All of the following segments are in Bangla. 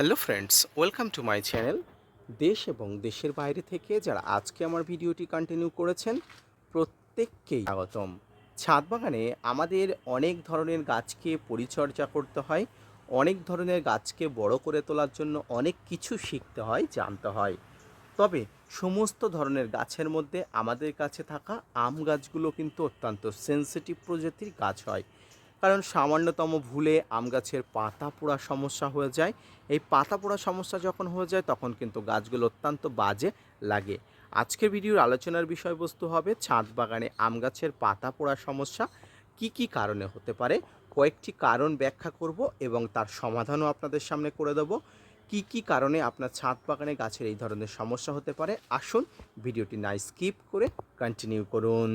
Hello friends welcome to my channel দেশ এবং দেশের বাইরে থেকে যারা আজকে আমার ভিডিওটি কন্টিনিউ করেছেন, প্রত্যেককেই স্বাগতম। ছাদ বাগানে আমাদের অনেক ধরনের গাছকে পরিচর্যা করতে হয়, অনেক ধরনের গাছকে বড় করে তোলার জন্য অনেক কিছু শিখতে হয়, জানতে হয়। তবে সমস্ত ধরনের গাছের মধ্যে আমাদের কাছে থাকা আম গাছগুলো কিন্তু অত্যন্ত সেন্সিটিভ প্রজাতির গাছ হয়। কারণ সামান্যতম ভুলে আম গাছের পাতা পোড়া সমস্যা হয়ে যায়। এই পাতা পোড়া সমস্যা যখন হয়ে যায়, তখন কিন্তু গাছগুলো অত্যন্ত বাজে লাগে। আজকের ভিডিওর আলোচনার বিষয়বস্তু হবে ছাদ বাগানে আম গাছের পাতা পোড়া সমস্যা কি কি কারণে হতে পারে, কয়েকটি কারণ ব্যাখ্যা করব এবং তার সমাধানও আপনাদের সামনে করে দেব। কি কি কারণে আপনার ছাদ বাগানে গাছের এই ধরনের সমস্যা হতে পারে, আসুন ভিডিওটি না স্কিপ করে কন্টিনিউ করুন।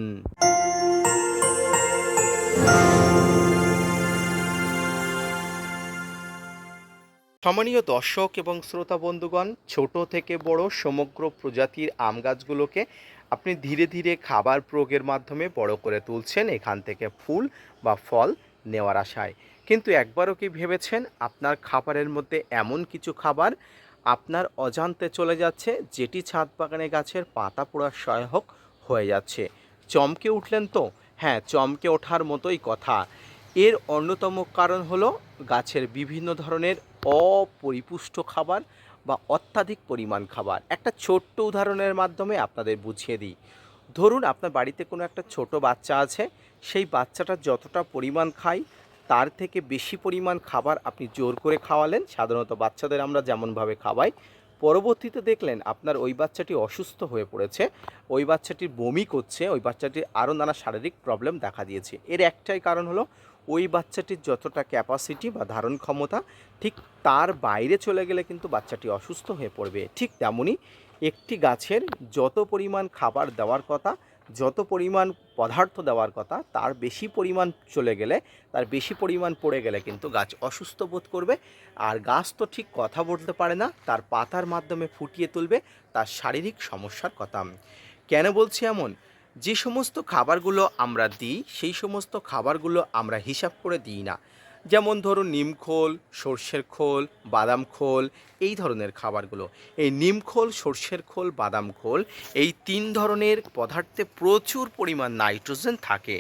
সম্মানীয় দর্শক এবং শ্রোতা বন্ধুগণ, ছোট থেকে বড় সমগ্র প্রজাতির আম গাছগুলোকে আপনি ধীরে ধীরে খাবার প্রয়োগের মাধ্যমে বড় করে তুলছেন, এখান থেকে ফুল বা ফল নেওয়ার আশায়। কিন্তু একবারও কি ভেবেছেন আপনার খাবারের মধ্যে এমন কিছু খাবার আপনার অজান্তে চলে যাচ্ছে, যেটি ছাদ বাগানে গাছের পাতা পোড়ার সহায়ক হয়ে যাচ্ছে? চমকে উঠলেন তো হ্যাঁ চমকে ওঠার মতোই কথা। এর অন্যতম কারণ হলো গাছের বিভিন্ন ধরনের অপরিপুষ্ট খাবার বা অত্যাধিক পরিমাণ খাবার। একটা ছোট্ট উদাহরণের মাধ্যমে আপনাদের বুঝিয়ে দিই। ধরুন, আপনার বাড়িতে কোনো একটা ছোট বাচ্চা আছে, সেই বাচ্চাটা যতটা পরিমাণ খায়, তার থেকে বেশি পরিমাণ খাবার আপনি জোর করে খাওয়ালেন। সাধারণত বাচ্চাদের আমরা যেমনভাবে খাওয়াই পরবর্তীতে দেখলেন আপনার ওই বাচ্চাটি অসুস্থ হয়ে পড়েছে, ওই বাচ্চাটির বমি করছে, ওই বাচ্চাটির আরও নানা শারীরিক প্রবলেম দেখা দিয়েছে। এর একটাই কারণ হলো, ওই বাচ্চাটির যতটা ক্যাপাসিটি বা ধারণ ক্ষমতা, ঠিক তার বাইরে চলে গেলে কিন্তু বাচ্চাটি অসুস্থ হয়ে পড়বে। ঠিক তেমনই একটি গাছের যত পরিমাণ খাবার দেওয়ার কথা যত পরিমাণ পদার্থ দেওয়ার কথা, তার বেশি পরিমাণ চলে গেলে, তার বেশি পরিমাণ পড়ে গেলে কিন্তু গাছ অসুস্থ বোধ করবে। আর গাছ তো ঠিক কথা বলতে পারে না, তার পাতার মাধ্যমে ফুটিয়ে তুলবে, তার শারীরিক সমস্যার কথা। কেন বলছি এমন? যে সমস্ত খাবারগুলো আমরা দিই, সেই সমস্ত খাবারগুলো আমরা হিসাব করে দিই না। যেমন ধরুন নিম খোল, সর্ষের খোল, বাদাম খোল, এই ধরনের খাবারগুলো। এই নিম খোল, সর্ষের খোল, বাদাম খোল, এই তিন ধরনের পদার্থে প্রচুর পরিমাণ নাইট্রোজেন থাকে।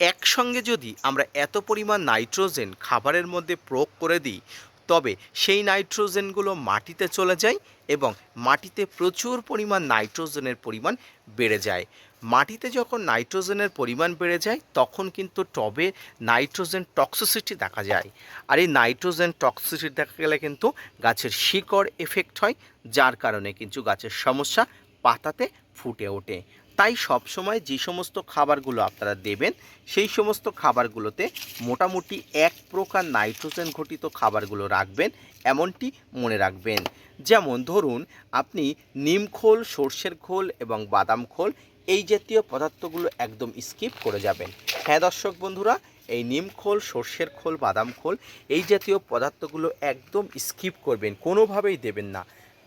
একসঙ্গে যদি আমরা এত পরিমাণ নাইট্রোজেন খাবারের মধ্যে প্রয়োগ করে দিই, তবে সেই নাইট্রোজেনগুলো মাটিতে চলে যায় এবং মাটিতে প্রচুর পরিমাণ নাইট্রোজেনের পরিমাণ বেড়ে যায়। মাটিতে যখন নাইট্রোজেনের পরিমাণ বেড়ে যায়, তখন কিন্তু টবে নাইট্রোজেন টক্সিসিটি দেখা যায়। আর এই নাইট্রোজেন টক্সিসিটি দেখা গেলে কিন্তু গাছের শিকড় এফেক্ট হয়, যার কারণে কিন্তু গাছের সমস্যা পাতাতে ফুটে ওঠে। তাই সবসময় যে সমস্ত খাবারগুলো আপনারা দেবেন, সেই সমস্ত খাবারগুলোতে মোটামুটি এক প্রকার নাইট্রোজেন ঘটিত খাবারগুলো রাখবেন, এমনটি মনে রাখবেন। যেমন ধরুন, আপনি নিম খোল, সর্ষের খোল এবং বাদাম খোল এই জাতীয় পদার্থগুলো একদম স্কিপ করে যাবেন। হ্যাঁ দর্শক বন্ধুরা, এই নিম খোল, সর্ষের খোল, বাদাম খোল, এই জাতীয় পদার্থগুলো একদম স্কিপ করবেন, কোনোভাবেই দেবেন না।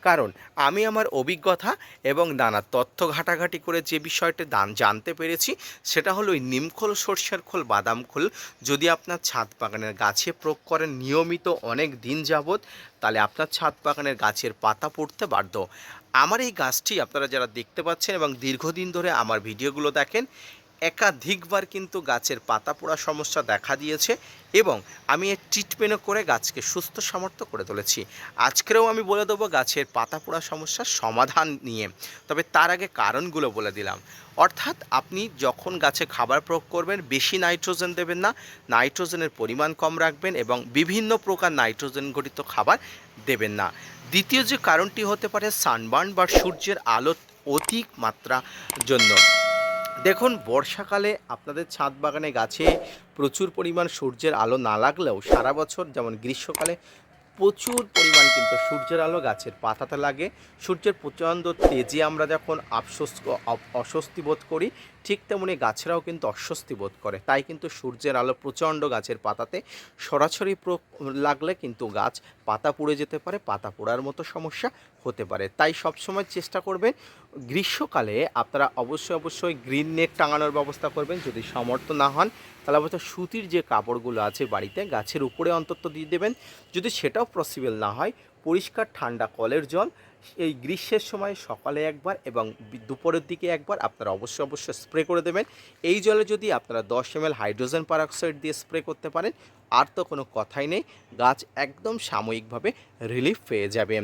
কারণ আমি আমার অভিজ্ঞতা এবং নানা তথ্য ঘাটাঘাটি করে যে বিষয়টি দান জানতে পেরেছি, সেটা হলো ওই নিমখোল সর্ষের খোল, বাদাম খোল। যদি আপনার ছাদ বাগানের গাছে প্রয়োগ করেন নিয়মিত অনেক দিন যাবৎ, তাহলে আপনার ছাদ বাগানের গাছের পাতা পড়তে বাধ্য। আমার এই গাছটি আপনারা যারা দেখতে পাচ্ছেন এবং দীর্ঘদিন ধরে আমার ভিডিওগুলো দেখেন একাধিকবার কিন্তু গাছের পাতা পোড়া সমস্যা দেখা দিয়েছে এবং আমি এর ট্রিটমেন্টও করে গাছকে সুস্থ সামর্থ্য করে তুলেছি। আজকেও আমি বলে দেবো গাছের পাতা পোড়া সমস্যার সমাধান নিয়ে। তবে তার আগে কারণগুলো বলে দিলাম। অর্থাৎ আপনি যখন গাছে খাবার প্রয়োগ করবেন, বেশি নাইট্রোজেন দেবেন না। নাইট্রোজেনের পরিমাণ কম রাখবেন এবং বিভিন্ন প্রকার নাইট্রোজেন ঘটিত খাবার দেবেন না। দ্বিতীয় যে কারণটি হতে পারে সানবার্ন বা সূর্যের আলো অধিক মাত্রা জন্য। দেখুন, বর্ষাকালে আপনাদের ছাদ বাগানে গাছে প্রচুর পরিমাণ সূর্যের আলো না লাগলেও সারা বছর যেমন গ্রীষ্মকালে প্রচুর পরিমাণ কিন্তু সূর্যের আলো গাছের পাতাতে লাগে। সূর্যের প্রচণ্ড তেজে আমরা যখন অস্বস্তি বোধ করি, ঠিক তেমনি গাছেরাও কিন্তু অস্বস্তি বোধ করে। তাই কিন্তু সূর্যের আলো প্রচণ্ড গাছের পাতাতে সরাসরি লাগলে কিন্তু গাছ পাতা পুড়ে যেতে পারে, পাতা পোড়ার মতো সমস্যা। হতে পারে। তাই সবসময় চেষ্টা করবেন গ্রীষ্মকালে আপনারা অবশ্যই অবশ্যই গ্রিন নেট টাঙানোর ব্যবস্থা করবেন। যদি সমর্থ না হন, তাহলে অবশ্য সুতির যে কাপড়গুলো আছে বাড়িতে গাছের উপরে অন্তত দিয়ে দেবেন। যদি সেটাও পসিবল না হয়, পরিষ্কার ঠান্ডা কলের জল, এই গ্রীষ্মের সময় সকালে একবার এবং দুপুরের দিকে একবার আপনারা অবশ্যই অবশ্যই স্প্রে করে দেবেন। এই জলে যদি আপনারা দশ এম হাইড্রোজেন পারঅক্সাইড দিয়ে স্প্রে করতে পারেন, আর তো কোনো কথাই নেই। গাছ একদম সাময়িকভাবে রিলিফ পেয়ে যাবে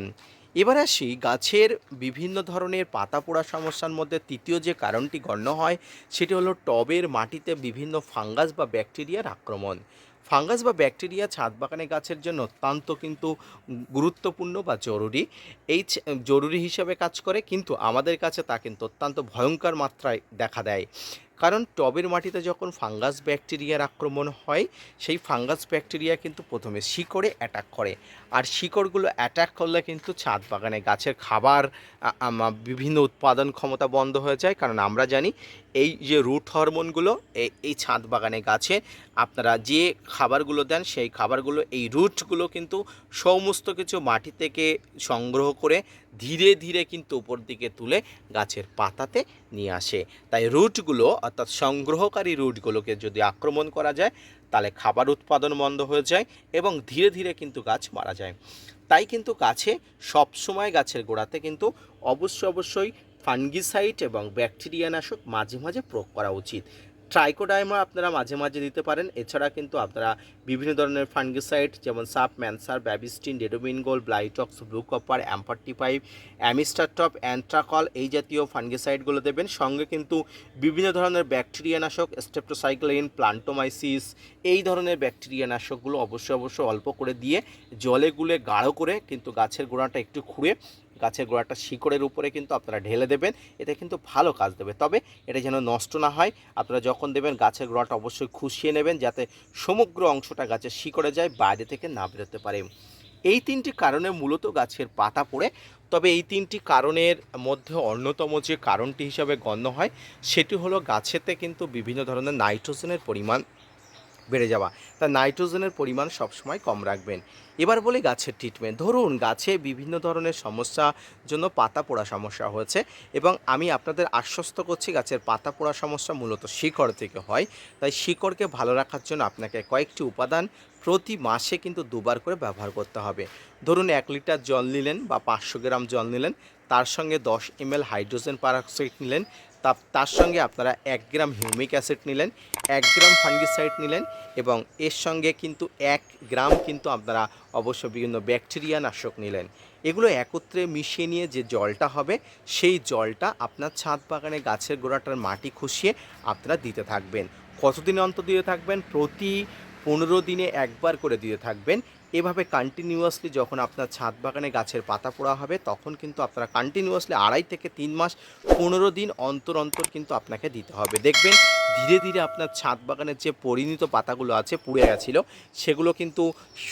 এবার আসি গাছের বিভিন্ন ধরনের পাতা পোড়া সমস্যার মধ্যে তৃতীয় যে কারণটি গণ্য হয়, সেটি হলো টবের মাটিতে বিভিন্ন ফাঙ্গাস বা ব্যাকটেরিয়ার আক্রমণ। ফাঙ্গাস বা ব্যাকটেরিয়া ছাদ বাগানে গাছের জন্য অত্যন্ত কিন্তু গুরুত্বপূর্ণ বা জরুরি। এই জরুরি হিসাবে কাজ করে, কিন্তু আমাদের কাছে তা কিন্তু অত্যন্ত ভয়ঙ্কর মাত্রায় দেখা দেয়। কারণ টবের মাটিতে যখন ফাঙ্গাস ব্যাকটেরিয়ার আক্রমণ হয়, সেই ফাঙ্গাস ব্যাকটেরিয়া কিন্তু প্রথমে শিকড়ে অ্যাটাক করে। আর শিকড়গুলো অ্যাটাক করলে কিন্তু ছাদ বাগানে গাছের খাবার বিভিন্ন উৎপাদন ক্ষমতা বন্ধ হয়ে যায়। কারণ আমরা জানি এই যে রুট হরমোনগুলো এই ছাদ বাগানে গাছে, আপনারা যে খাবারগুলো দেন, সেই খাবারগুলো, এই রুটগুলো কিন্তু সমস্ত কিছু মাটি থেকে সংগ্রহ করে ধীরে ধীরে কিন্তু উপর দিকে তুলে গাছের পাতাতে নিয়ে আসে। তাই রুটগুলো অর্থাৎ সংগ্রহকারী রুটগুলোকে যদি আক্রমণ করা যায়, তাহলে খাবার উৎপাদন বন্ধ হয়ে যায় এবং ধীরে ধীরে কিন্তু গাছ মারা যায়। তাই কিন্তু গাছে সবসময় গাছের গোড়াতে কিন্তু অবশ্যই অবশ্যই ফানগিসাইড এবং ব্যাকটেরিয়া নাশক মাঝে মাঝে প্রয়োগ করা উচিত। ট্রাইকোডাইমা আপনারা মাঝে মাঝে দিতে পারেন। এছাড়া কিন্তু আপনারা বিভিন্ন ধরনের ফানগিসাইড যেমন সাপ, ম্যানসার, ব্যাবিস্টিন, ডেডোমিনগোল, ব্লাইটক্স, ব্লু কপার অ্যাম্পার্টি পাইপ অ্যামিস্টারটপ, অ্যান্ট্রাকল এই জাতীয় ফানগিসাইডগুলো দেবেন। সঙ্গে কিন্তু বিভিন্ন ধরনের ব্যাকটেরিয়া নাশক স্টেপটোসাইক্লিন, প্লান্টোমাইসিস এই ধরনের ব্যাকটেরিয়া নাশকগুলো অবশ্যই অবশ্যই অল্প করে দিয়ে জলে গুলে গাঢ় করে কিন্তু গাছের গোড়াটা একটু খুঁড়ে গাছের গোড়াটা শিকড়ের উপরে কিন্তু আপনারা ঢেলে দেবেন, এতে কিন্তু ভালো কাজ দেবে। তবে এটা যেন নষ্ট না হয়, আপনারা যখন দেবেন গাছের গোড়াটা অবশ্যই খুশিয়ে নেবেন যাতে সমগ্র অংশটা গাছের শিকড়ে যায়, বাইরে থেকে না বেরোতে পারে। এই তিনটি কারণে মূলত গাছের পাতা পড়ে। তবে এই তিনটি কারণের মধ্যে অন্যতম যে কারণটি হিসাবে গণ্য হয়, সেটি হলো গাছেতে কিন্তু বিভিন্ন ধরনের নাইট্রোজেনের পরিমাণ বেড়ে যাওয়া। তা নাইট্রোজেনের পরিমাণ সবসময় কম রাখবেন। এবার বলি গাছের ট্রিটমেন্ট ধরুন, গাছে বিভিন্ন ধরনের সমস্যা জন্য পাতা পোড়া সমস্যা হয়েছে এবং আমি আপনাদের আশ্বস্ত করছি গাছের পাতা পোড়া সমস্যা মূলত শিকড় থেকে হয়। তাই শিকড়কে ভালো রাখার জন্য আপনাকে কয়েকটি উপাদান প্রতি মাসে কিন্তু দুবার করে ব্যবহার করতে হবে। ধরুন, এক লিটার জল নিলেন বা পাঁচশো গ্রাম জল নিলেন, তার সঙ্গে দশ এমএল হাইড্রোজেন পারঅক্সাইড নিলেন তা তার সঙ্গে আপনারা এক গ্রাম হিউমিক অ্যাসিড নিলেন, এক গ্রাম ফাঙ্গিসাইড নিলেন এবং এর সঙ্গে কিন্তু এক গ্রাম কিন্তু আপনারা অবশ্য বিভিন্ন ব্যাকটেরিয়া নাশক নিলেন। এগুলো একত্রে মিশিয়ে নিয়ে যে জলটা হবে, সেই জলটা আপনার ছাদ বাগানে গাছের গোড়াটার মাটি খুশিয়ে আপনারা দিতে থাকবেন। কতদিন অন্তর দিতে থাকবেন? প্রতি পনেরো দিনে একবার করে দিতে থাকবেন। এভাবে কন্টিনিউয়াসলি যখন আপনার ছাদ বাগানে গাছের পাতা পোড়া হবে, তখন কিন্তু আপনারা কন্টিনিউয়াসলি আড়াই থেকে তিন মাস পনেরো দিন অন্তর অন্তর কিন্তু আপনাকে দিতে হবে। দেখবেন ধীরে ধীরে আপনার ছাদ বাগানের যে পরিণত পাতাগুলো আছে, পুড়ে গেছিল, সেগুলো কিন্তু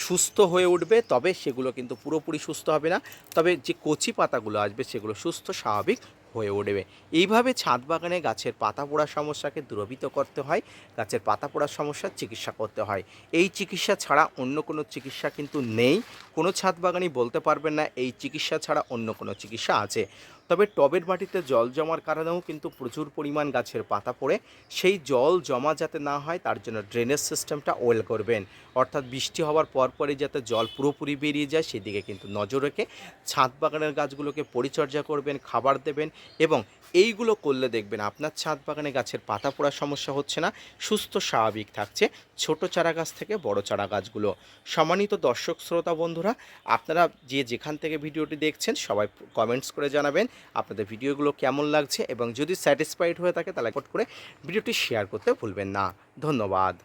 সুস্থ হয়ে উঠবে, তবে সেগুলো কিন্তু পুরোপুরি সুস্থ হবে না। তবে যে কচি পাতাগুলো আসবে, সেগুলো সুস্থ, স্বাভাবিক হয়ে উঠবে এইভাবে ছাদ বাগানে গাছের পাতা পোড়া সমস্যাকে দূরভূত করতে হয়, গাছের পাতা পোড়ার সমস্যার চিকিৎসা করতে হয়। এই চিকিৎসা ছাড়া অন্য কোনো চিকিৎসা কিন্তু নেই। কোনো ছাদ বাগানই বলতে পারবেন না, এই চিকিৎসা ছাড়া অন্য কোনো চিকিৎসা আছে। তবে টবের মাটিতে জল জমার কারণেও কিন্তু প্রচুর পরিমাণ গাছের পাতা পড়ে। সেই জল জমা যাতে না হয়, তার জন্য ড্রেনেজ সিস্টেমটা ওয়েল করবেন। অর্থাৎ বৃষ্টি হওয়ার পরপরই যাতে জল পুরোপুরি বেরিয়ে যায়, সেদিকে কিন্তু নজর রেখে ছাদ বাগানের গাছগুলোকে পরিচর্যা করবেন, খাবার দেবেন এবং এইগুলো করলে দেখবেন আপনার ছাদ বাগানে গাছের পাতা পোড়ার সমস্যা হচ্ছে না, সুস্থ স্বাভাবিক থাকছে ছোট চারা গাছ থেকে বড় চারা গাছগুলো। সম্মানিত দর্শক, শ্রোতা, বন্ধুরা, আপনারা যে যেখান থেকে ভিডিওটি দেখছেন, সবাই কমেন্টস করে জানাবেন। আপনাদের ভিডিওগুলো কেমন লাগছে এবং যদি স্যাটিসফাইড হয়ে থাকে তাহলে কট করে ভিডিওটি শেয়ার করতে ভুলবেন না। ধন্যবাদ।